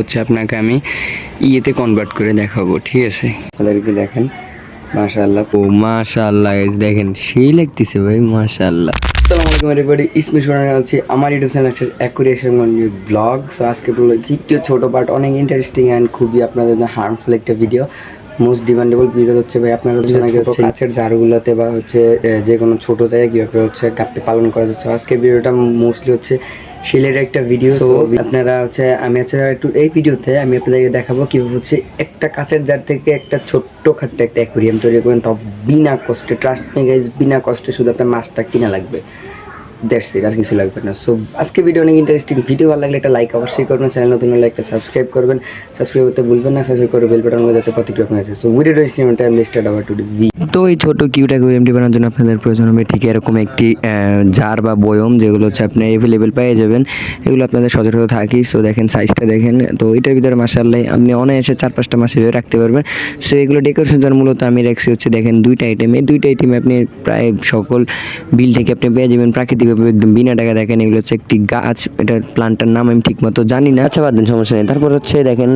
হচ্ছে আপনাকে আমি ইয়েতে কনভার্ট করে দেখাবো, ঠিক আছে? আপনাদেরকে দেখেন, মাশাআল্লাহ। ও মাশাআল্লাহ দেখেন, সেই লাগতেছে ভাই, মাশাআল্লাহ। আসসালামু আলাইকুম আমার ইউটিউব চ্যানেল অ্যাকুরিয়েশন ব্লগ আজকে বলব একটু ছোট পার্ট অনেক ইন্টারেস্টিং অ্যান্ড খুবই আপনাদের জন্য হার্মফুল একটা ভিডিও মোস্ট ডিমান্ডেবল ভিডিও হচ্ছে ভাই, আপনারা হচ্ছে কাছের ঝাড়গুলোতে বা হচ্ছে যে কোনো ছোট জায়গায় কীভাবে হচ্ছে কাপটি পালন করা যাচ্ছে আজকে ভিডিওটা মোস্টলি হচ্ছে শিলের একটা ভিডিও সো আপনারা হচ্ছে আমি হচ্ছে একটু এই ভিডিওতে আমি আপনাদেরকে দেখাবো কীভাবে হচ্ছে একটা কাছের জার থেকে একটা ছোট্ট খাট্ট একটা অ্যাকুরিয়াম তৈরি করেন তাও বিনা কষ্টে ট্রাস্ট নিয়ে গাইজ বিনা কষ্টে শুধু আপনার মাছটা কিনা লাগবে। দ্যাটস ইট আর কিছু লাগবে না। সো আজকে ভিডিও অনেক ইন্টারেস্টিং ভিডিও ভালো লাগলে একটা লাইক অবশ্যই করবেন চ্যানেল নতুন হলে একটা সাবস্ক্রাইব করবেন। সাবস্ক্রাইব করতে ভুলবেন না সাবস্ক্রাইব করে বেল বাটন যাতে প্রতিক্রিয়া আছে সো ভিডিও ডিসক্রিপশনটা আমি স্টার্ট আবার টু ভি তো এই ছোট কিউট অ্যাকুরিয়ামটি বানানোর জন্য আপনাদের প্রয়োজন হবে ঠিক এরকম একটি জার বা বয়ম, যেগুলো হচ্ছে আপনি অ্যাভেলেবেল পেয়ে যাবেন। এগুলো আপনাদের সচরাচর থাকি সো দেখেন সাইজটা দেখেন। তো এটার ভিতরে মাসাল্লাহ আপনি অনায়াসে চার পাঁচটা মাছ এভাবে রাখতে পারবেন। সো এগুলো ডেকোরেশন জন্য মূলত আমি রাখছি হচ্ছে দেখেন দুইটা আইটেম দুইটা আইটেমে আপনি প্রায় সকল বিল থেকে আপনি পেয়ে যাবেন। প্রাকৃতিকভাবে একদম বিনা টাকা দেখেন এগুলো হচ্ছে একটি গাছ, এটা প্লান্টটার নাম আমি ঠিক মতো জানি না। আচ্ছা বাদ দিন, সমস্যা নেই। তারপর হচ্ছে দেখেন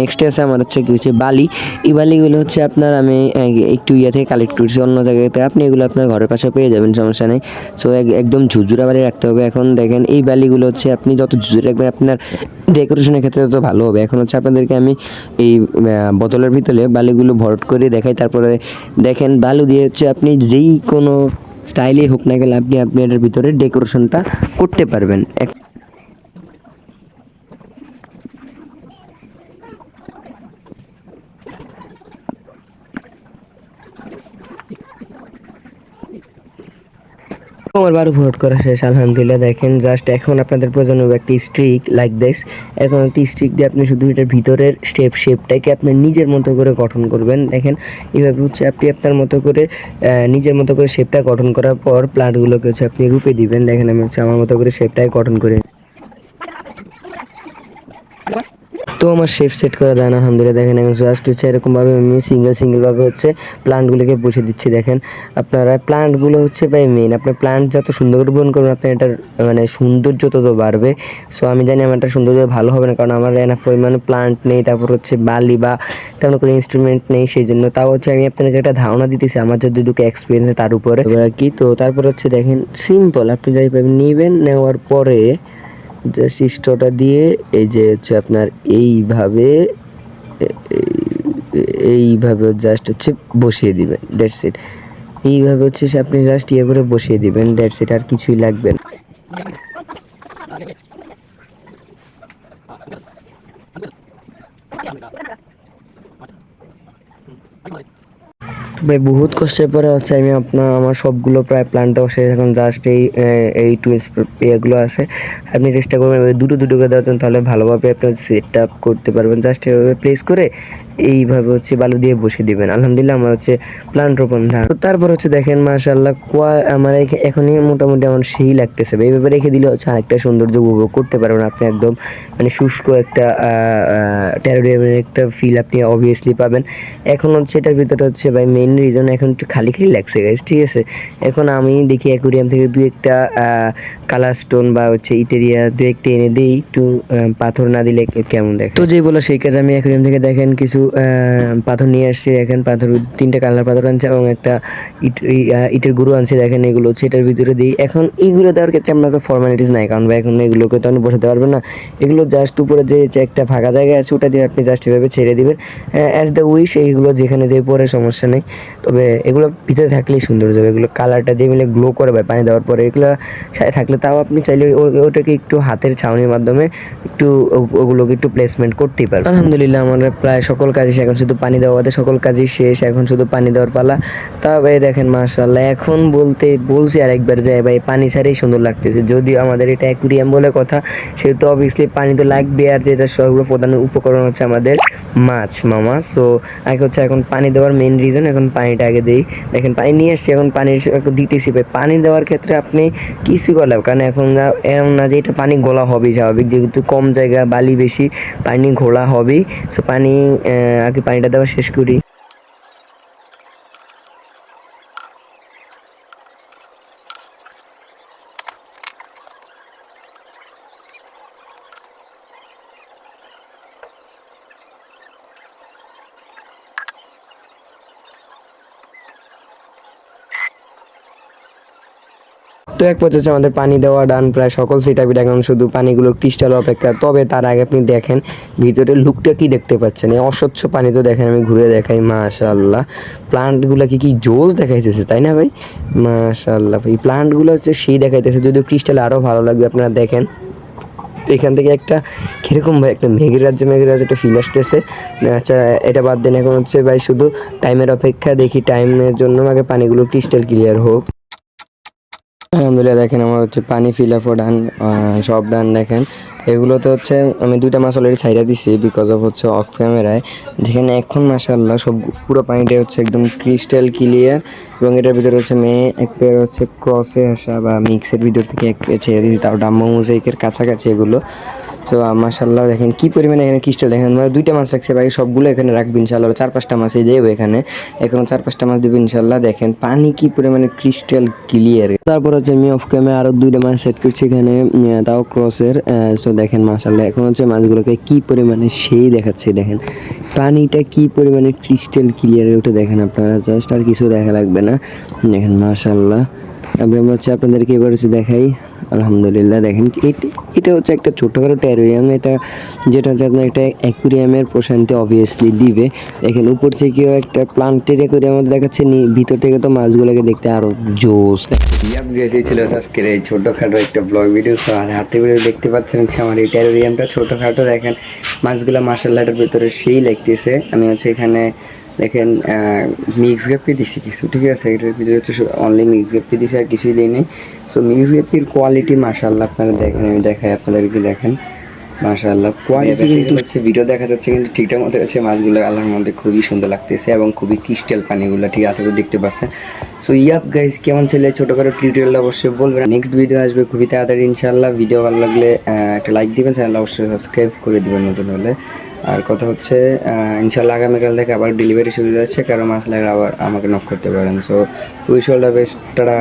নেক্সট আছে আমার হচ্ছে কি হচ্ছে বালি। এই বালিগুলো হচ্ছে আপনার আমি একটু ইয়ে থেকে কালেক্ট করছি, অন্য জায়গাতে। আপনি এগুলো আপনার ঘরের পাশে পেয়ে যাবেন, সমস্যা নেই। সো একদম ঝুঝুরা বালি রাখতে হবে। এখন দেখেন, এই বালিগুলো হচ্ছে আপনি যত ঝুঝুরে রাখবেন, আপনার ডেকোরেশনের ক্ষেত্রে তত ভালো হবে। এখন হচ্ছে আপনাদেরকে আমি এই বোতলের ভিতরে বালিগুলো ভরট করে দেখাই। তারপরে দেখেন, বালু দিয়ে হচ্ছে আপনি যেই কোনো স্টাইলেই হোক না গেলে আপনি আপনি এটার ভিতরে ডেকোরেশনটা করতে পারবেন। আমার বারো ভোট করা শেষ, আলহামদুলিল্লাহ। দেখেন জাস্ট এখন আপনাদের প্রয়োজন হবে একটি স্ট্রিক লাইক দিস এখন একটি স্ট্রিক দিয়ে আপনি শুধু এটার ভিতরের স্টেপ শেপটাকে আপনি নিজের মতো করে গঠন করবেন। দেখেন, এইভাবে হচ্ছে আপনি আপনার মতো করে নিজের মতো করে শেপটা গঠন করার পর প্লান্টগুলোকে হচ্ছে আপনি রূপে দিবেন। দেখেন, আমি হচ্ছে আমার মতো করে শেপটাই গঠন করে তো আমার শেপ সেট করা দেয় না, আলহামদুলিল্লাহ। দেখেন এখন জাস্ট হচ্ছে এরকমভাবে আমি সিঙ্গেল সিঙ্গেলভাবে হচ্ছে প্লান্টগুলোকে বসে দিচ্ছি, দেখেন। আপনারা প্লান্টগুলো হচ্ছে ভাই মেন আপনার প্লান্ট যত সুন্দর করে গ্রহণ করবেন আপনার এটার মানে সৌন্দর্য তত বাড়বে। সো আমি জানি আমার এটা সৌন্দর্য ভালো হবে না, কারণ আমার এনাফ পরিমাণে প্লান্ট নেই, তারপর হচ্ছে বালি বা তেমন কোনো ইনস্ট্রুমেন্ট নেই সেই জন্য তাও হচ্ছে আমি আপনাকে একটা ধারণা দিতেছি, আমার যতটুকু এক্সপিরিয়েন্স তার উপরে। আর কি, তো তারপর হচ্ছে দেখেন সিম্পল আপনি যাই পাবেন, নেবেন, নেওয়ার পরে জাস্ট স্টোটা দিয়ে এই যে হচ্ছে আপনার এইভাবে এইভাবে জাস্ট হচ্ছে বসিয়ে দিবেন দ্যাটস ইট এইভাবে হচ্ছে সে আপনি জাস্ট ইয়ে করে বসিয়ে দিবেন দ্যাটস ইট আর কিছুই লাগবে না। ভাই, বহুত কষ্টের পরে হচ্ছে আমি আপনার, আমার সবগুলো প্রায় প্ল্যান দেওয়া শেষ। এখন জাস্ট এই এই টু ইয়েগুলো আছে। আপনি চেষ্টা করবেন, দুটো দুটো করে দেওয়ার জন্য, তাহলে ভালোভাবে আপনি সেট আপ করতে পারবেন। জাস্ট এভাবে প্লেস করে এইভাবে হচ্ছে বালু দিয়ে বসে দিবেন। আলহামদুলিল্লাহ আমার হচ্ছে প্লান্ট রোপণ ধান তো তারপর হচ্ছে দেখেন মাশাল্লাহ কোয়া আমার এখনই মোটামুটি আমার সেই লাগতেছে। এইভাবে রেখে দিলে হচ্ছে আরেকটা সৌন্দর্য উপভোগ করতে পারবেন আপনি একদম মানে শুষ্ক একটা টেরোরিয়ামের একটা ফিল আপনি অবভিয়াসলি পাবেন। এখন হচ্ছে এটার ভিতরে হচ্ছে ভাই মেইন রিজন এখন একটু খালি খালি লাগছে গাইজ ঠিক আছে? এখন আমি দেখি অ্যাকুরিয়াম থেকে দু একটা কালার স্টোন বা হচ্ছে ইটেরিয়া দু একটা এনে দিই। একটু পাথর না দিলে কেমন দেখে? তো যেই বলো সেই কাজ আমি অ্যাকুরিয়াম থেকে দেখেন কিছু পাথর নিয়ে আসছি, দেখেন পাথর, তিনটা কালার পাথর আনছে এবং একটা ইট ইটের গুঁড়ো আনছে, দেখেন এগুলো এটার ভিতরে দিই এখন এইগুলো দেওয়ার ক্ষেত্রে আমরা তো ফর্মালিটিস নাই, কারণ ভাই এখন এগুলোকে তো আপনি বসাতে পারবেন না। এগুলো জাস্ট উপরে যে একটা ফাঁকা জায়গা আছে, ওটা দিয়ে আপনি জাস্ট এভাবে ছেড়ে দিবেন। অ্যাজ দ্য উইশ এইগুলো যেখানে যে পরে সমস্যা নেই। তবে এগুলো ভিতরে থাকলেই সুন্দর যাবে। এগুলো কালারটা যে মিলে গ্লো করে ভাই, পানি দেওয়ার পরে এগুলো থাকলে তাও আপনি চাইলে ওটাকে একটু হাতের ছাউনির মাধ্যমে একটু ওগুলোকে একটু প্লেসমেন্ট করতেই পারবেন। আলহামদুলিল্লাহ আমরা প্রায় সকল কাজই শেষ, এখন শুধু পানি দেওয়া সকল কাজই শেষ এখন শুধু পানি দেওয়ার পালা। তবে দেখেন মার্শাল্লাহ এখন বলতে বলছি আর একবার যে ভাই পানি ছাড়াই সুন্দর লাগতেছে। যদিও আমাদের এটা অ্যাকুরিয়াম বলে কথা সেহেতু অবভিয়াসলি পানি তো লাগবে আর যেটা সর্বপ্রধান উপকরণ হচ্ছে আমাদের মাছ মামা। সো আগে হচ্ছে এখন পানি দেওয়ার মেন রিজন এখন পানিটা আগে দেই। দেখেন পানি নিয়ে আসছি এখন পানি দিতেছি ভাই। পানি দেওয়ার ক্ষেত্রে আপনি কিছু গলাব কারণ এখন এমন না যে এটা পানি গলা হবেই স্বাভাবিক যেহেতু কম জায়গা বালি বেশি পানি ঘোলা হবেই। সো পানি আগে পানিটা দেওয়া শেষ করি। তো এক পর্যায়ে আমাদের পানি দেওয়া ডান প্রায় সকল সিটাপিট এখন শুধু পানিগুলো ক্রিস্টাল অপেক্ষা। তবে তার আগে আপনি দেখেন ভিতরে লুকটা কি দেখতে পাচ্ছেন? এই অস্বচ্ছ পানি তো দেখেন, আমি ঘুরে দেখাই মাশাল্লাহ প্লান্টগুলো কি কি জোস দেখাইতেছে, তাই না ভাই? মাশাল্লাহ ভাই প্লান্টগুলো হচ্ছে সেই দেখাইতেছে, যদিও ক্রিস্টাল আরও ভালো লাগবে, আপনারা দেখেন। এখান থেকে একটা, কীরকম ভাই, একটা মেঘের রাজ্য মেঘের রাজ্য একটা ফিল আসতেছে। আচ্ছা এটা বাদ দেন, এখন হচ্ছে ভাই, শুধু টাইমের অপেক্ষা, দেখি টাইমের জন্য আগে পানিগুলো ক্রিস্টাল ক্লিয়ার হোক। আলহামদুলিল্লাহ, দেখেন আমার হচ্ছে পানি ফিল আপ ডান সব ডান দেখেন। এগুলোতে হচ্ছে আমি দুইটা মাছ অলরেডি সাইডা দিছি বিকজ অফ হচ্ছে অফ ক্যামেরায় যেখানে এখন মাসাল্লাহ সব পুরো পানিটা হচ্ছে একদম ক্রিস্টাল ক্লিয়ার এবং এটার ভিতরে হচ্ছে মেয়ে এক পেয়ার হচ্ছে ক্রসে আসা বা মিক্সের ভিতর থেকে এক পেয়ে ছেড়ে দিয়েছি তাও ডাম্বো মোজাইকের কাছাকাছি এগুলো। তো মাসাল্লাহ দেখেন কি পরিমাণে এখানে ক্রিস্টাল দেখেন মানে দুইটা মাছ রাখছে ভাই, সবগুলো এখানে রাখব ইনশাল্লাহ চার পাঁচটা মাছই দেবো এখানে, এখনও চার পাঁচটা মাছ দেবো ইনশাল্লাহ দেখেন পানি কি পরিমাণে ক্রিস্টাল ক্লিয়ার তারপর হচ্ছে আমি অফ ক্যামে আরও দুইটা মাছ সেট করছি এখানে তাও ক্রসের সো দেখেন মাসাল্লাহ এখন হচ্ছে মাছগুলোকে কি পরিমাণে সেই দেখাচ্ছে, দেখেন পানিটা কি পরিমাণে ক্রিস্টাল ক্লিয়ার ওটা দেখেন আপনারা জাস্ট আর কিছু দেখা লাগবে না, দেখেন মাসাল্লাহ আমি হচ্ছে আপনাদেরকে এবার হচ্ছে দেখাই আলহামদুলিল্লাহ, দেখেন এটা হচ্ছে একটা ছোটোখাটো ট্যারিয়াম এটা যেটা হচ্ছে আপনার একটা অ্যাকুরিয়ামের প্রশান্তি অবভিয়াসলি দিবে। দেখেন, উপর থেকেও একটা প্লান্টের অ্যাকুরিয়াম দেখাচ্ছে ভিতর থেকে তো মাছগুলোকে দেখতে আরও জোস ছিল আজকের এই ছোটোখাটো একটা ব্লগ ভিডিও আর হাতে ভিডিও দেখতে পাচ্ছেন হচ্ছে আমার এই ট্যারিয়ামটা ছোটোখাটো, দেখেন, মাছগুলো মার্শাল্লাটার ভিতরে সেই লাগতেছে। আমি হচ্ছে এখানে দেখেন মিক্স গ্যাপি দিছি কিছু ঠিক আছে? এটার ভিতরে হচ্ছে অনলি মিক্স গ্যাপি দিছি আর কিছুই দিই নেই। সো মিক্স গ্যাপির কোয়ালিটি মাশাল্লাহ আপনারা দেখেন আমি দেখাই আপনাদেরকে দেখেন। মাশাল্লাহ কোয়ালিটি কিন্তু হচ্ছে ভিডিও দেখা যাচ্ছে কিন্তু ঠিকঠাক মতো আছে মাছগুলো আল্লাহর মধ্যে খুবই সুন্দর লাগতেছে এবং খুবই ক্রিস্টাল পানিগুলো ঠিক আছে দেখতে পাচ্ছেন। সো ইয়াপ গাইজ কেমন ছিল ছোটোখাটো টিউটোরিয়াল অবশ্যই বলবেন। নেক্সট ভিডিও আসবে খুবই তাড়াতাড়ি ইনশাল্লাহ ভিডিও ভালো লাগলে একটা লাইক দিবেন চ্যানেল অবশ্যই সাবস্ক্রাইব করে দিবেন নতুন হলে। আর কথা হচ্ছে ইনশাল্লাহ আগামীকাল থেকে আবার ডেলিভারি সুবিধা আছে, কারও মাছ লাগে আবার আমাকে নক করতে পারেন। So wish all the best tata.